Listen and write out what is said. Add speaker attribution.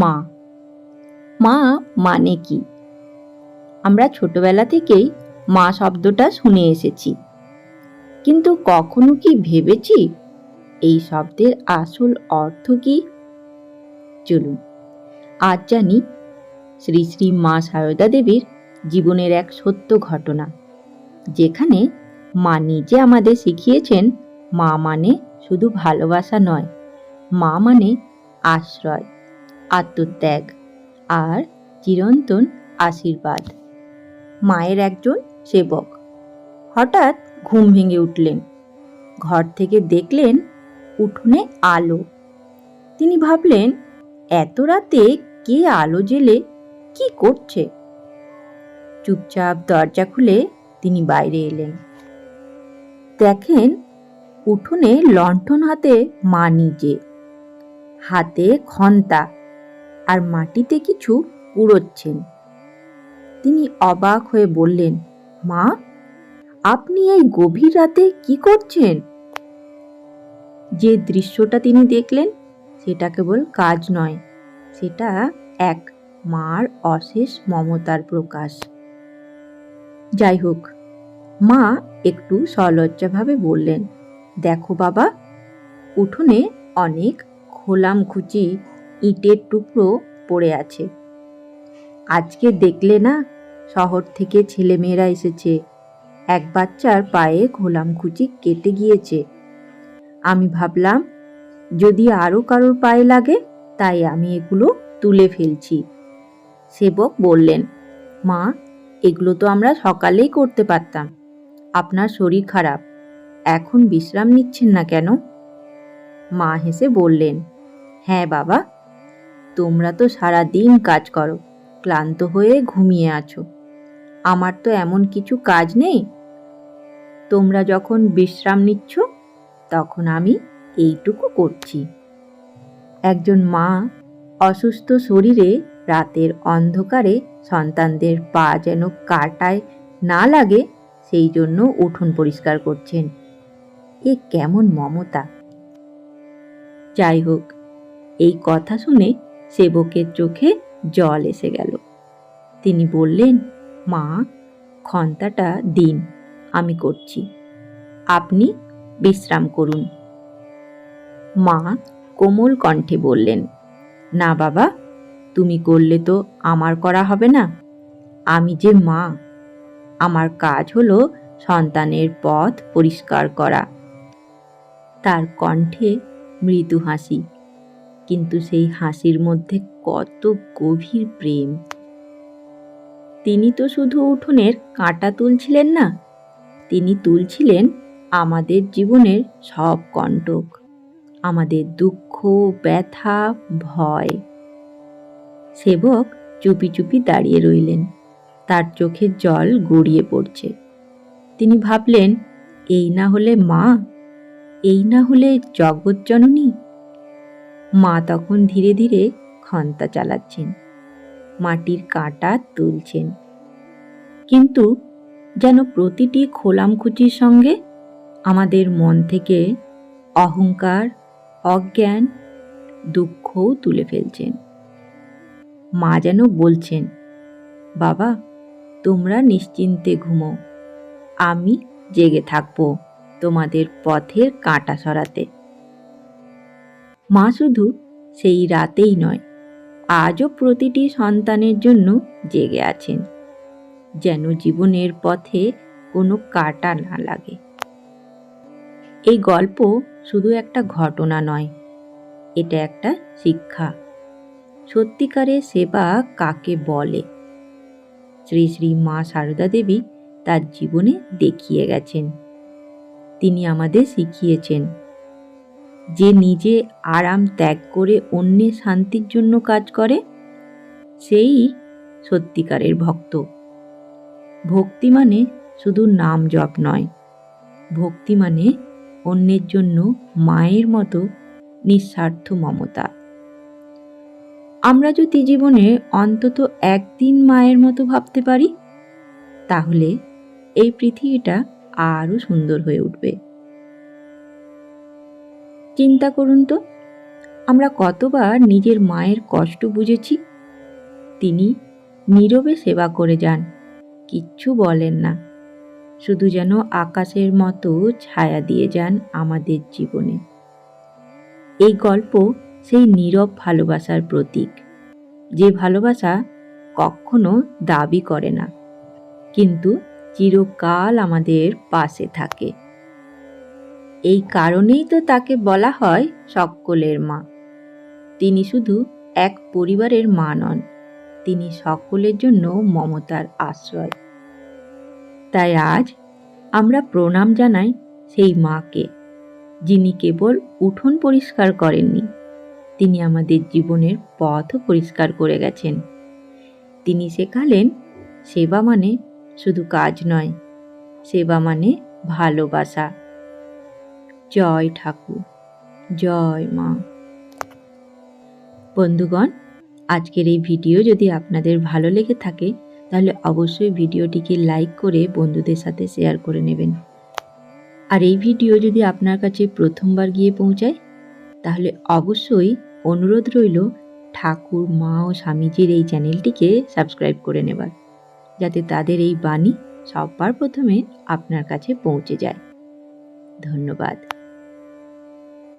Speaker 1: মা। মা মানে কি? আমরা ছোটবেলা থেকেই মা শব্দটা শুনে এসেছি। কিন্তু কখনো কি ভেবেছি এই শব্দের আসল অর্থ কি? চলুন, আজ জানি শ্রী শ্রী মা সারদা দেবীর জীবনের এক সত্য ঘটনা, যেখানে মা নিজে আমাদের শিখিয়েছেন মা মানে শুধু ভালোবাসা নয়, মা মানে আশ্রয়। আত্মত্যাগ আর চিরন্তন আশীর্বাদ। মায়ের একজন সেবক। হঠাৎ ঘুম ভেঙে উঠলেন। ঘর থেকে দেখলেন উঠোনে আলো। তিনি ভাবলেন, এত রাতে কে আলো জেলে? কি করছে? চুপচাপ দরজা খুলে তিনি বাইরে এলেন। দেখেন, উঠোনে লণ্ঠন হাতে মা নিজে। হাতে খন্তা আর মাটিতে কিছু কুড়োচ্ছেন তিনি অবাক হয়ে বললেন, মা, আপনি এই গভীর রাতে কি করছেন? যে দৃশ্যটা তিনি দেখলেন, সেটা কেবল কাজ নয়, সেটা এক মার অশেষ মমতার প্রকাশ। যাই হোক, মা একটু সলজ্জাভাবে বললেন, দেখো বাবা, উঠোনে অনেক খোলামখুচি ইটের টুকরো পড়ে আছে। আজকে দেখলে না, শহর থেকে ছেলেমেয়েরা এসেছে। এক বাচ্চার পায়ে খোলামখুচি কেটে গিয়েছে। আমি ভাবলাম, যদি আরও কারোর পায়ে লাগে, তাই আমি এগুলো তুলে ফেলছি। সেবক বললেন, মা, এগুলো তো আমরা সকালেই করতে পারতাম। আপনার শরীর খারাপ। এখন বিশ্রাম নিচ্ছেন না কেন? মা হেসে বললেন হ্যাঁ বাবা তোমরা তো সারা দিন কাজ করো, ক্লান্ত হয়ে ঘুমিয়ে আছো। আমার তো এমন কিছু কাজ নেই। তোমরা যখন বিশ্রাম নিচ্ছ, তখন আমি এইটুকু করছি। একজন মা অসুস্থ শরীরে রাতের অন্ধকারে সন্তানদের পা যেন কাটায় না লাগে, সেই জন্য উঠোন পরিষ্কার করছেন। এ কেমন মমতা। যাই হোক, এই কথা শুনে সেবকের চোখে জল এসে গেল। তিনি বললেন, মা, ক্ষন্তাটা দিন, আমি করছি। আপনি বিশ্রাম করুন। মা কোমল কণ্ঠে বললেন, না বাবা, তুমি করলে তো আমার করা হবে না। আমি যে মা, আমার কাজ হলো সন্তানের পথ পরিষ্কার করা। তার কণ্ঠে মৃদু হাসি। কিন্তু সেই হাসির মধ্যে কত গভীর প্রেম। তিনি তো শুধু উঠোনের কাঁটা তুলছিলেন না, তিনি তুলছিলেন আমাদের জীবনের সব কণ্টক, আমাদের দুঃখ, ব্যথা, ভয়। সেবক চুপি চুপি দাঁড়িয়ে রইলেন, তার চোখের জল গড়িয়ে পড়ছে। তিনি ভাবলেন, এই না হলে মা, এই না হলে জগৎজননী মা তখন ধীরে ধীরে খন্তা চালাচ্ছেন, মাটির কাঁটা তুলছেন। কিন্তু যেন প্রতিটি খোলামখুচির সঙ্গে আমাদের মন থেকে অহংকার, অজ্ঞান, দুঃখও তুলে ফেলছেন। মা যেন বলছেন, বাবা, তোমরা নিশ্চিন্তে ঘুমো। আমি জেগে থাকব তোমাদের পথের কাঁটা সরাতে। মা শুধু সেই রাতেই নয়, আজও প্রতিটি সন্তানের জন্য জেগে আছেন, যেন জীবনের পথে কোনো কাটা না লাগে। এই গল্প শুধু একটা ঘটনা নয়, এটা একটা শিক্ষা। সত্যিকারের সেবা কাকে বলে? শ্রী শ্রী মা সারদা দেবী তার জীবনে দেখিয়ে গেছেন। তিনি আমাদের শিখিয়েছেন যে নিজে আরাম ত্যাগ করে অন্যের শান্তির জন্য কাজ করে, সেই সত্যিকারের ভক্ত। ভক্তি মানে শুধু নাম জপ নয়। ভক্তি মানে অন্যের জন্য মায়ের মতো নিঃস্বার্থ মমতা। আমরা যদি জীবনে অন্তত একদিন মায়ের মতো ভাবতে পারি, তাহলে এই পৃথিবীটা আরও সুন্দর হয়ে উঠবে। চিন্তা করুন তো। আমরা কতবার নিজের মায়ের কষ্ট বুঝেছি। তিনি নীরবে সেবা করে যান, কিচ্ছু বলেন না। শুধু যেন আকাশের মতো ছায়া দিয়ে যান আমাদের জীবনে। এই গল্প সেই নীরব ভালোবাসার প্রতীক, যে ভালোবাসা কখনো দাবি করে না, কিন্তু চিরকাল আমাদের পাশে থাকে। এই কারণেই তো তাকে বলা হয় সকলের মা। তিনি শুধু এক পরিবারের মা নন, তিনি সকলের জন্য মমতার আশ্রয়। তাই আজ আমরা প্রণাম জানাই সেই মাকে, যিনি কেবল উঠোন পরিষ্কার করেননি, তিনি আমাদের জীবনের পথও পরিষ্কার করে গেছেন। তিনি শেখালেন সেবা মানে শুধু কাজ নয়, সেবা মানে ভালোবাসা। জয় ঠাকুর, জয় মা। বন্ধুগণ, আজকের এই ভিডিও যদি আপনাদের ভালো লেগে থাকে, তাহলে অবশ্যই ভিডিওটিকে লাইক করে বন্ধুদের সাথে শেয়ার করে নেবেন। আর এই ভিডিও যদি আপনার কাছে প্রথমবার গিয়ে পৌঁছায়, তাহলে অবশ্যই অনুরোধ রইল ঠাকুর, মা ও স্বামীজির এই চ্যানেলটিকে সাবস্ক্রাইব করে নেবার, যাতে তাদের এই বাণী সবার প্রথমে আপনার কাছে পৌঁছে যায়। ধন্যবাদ।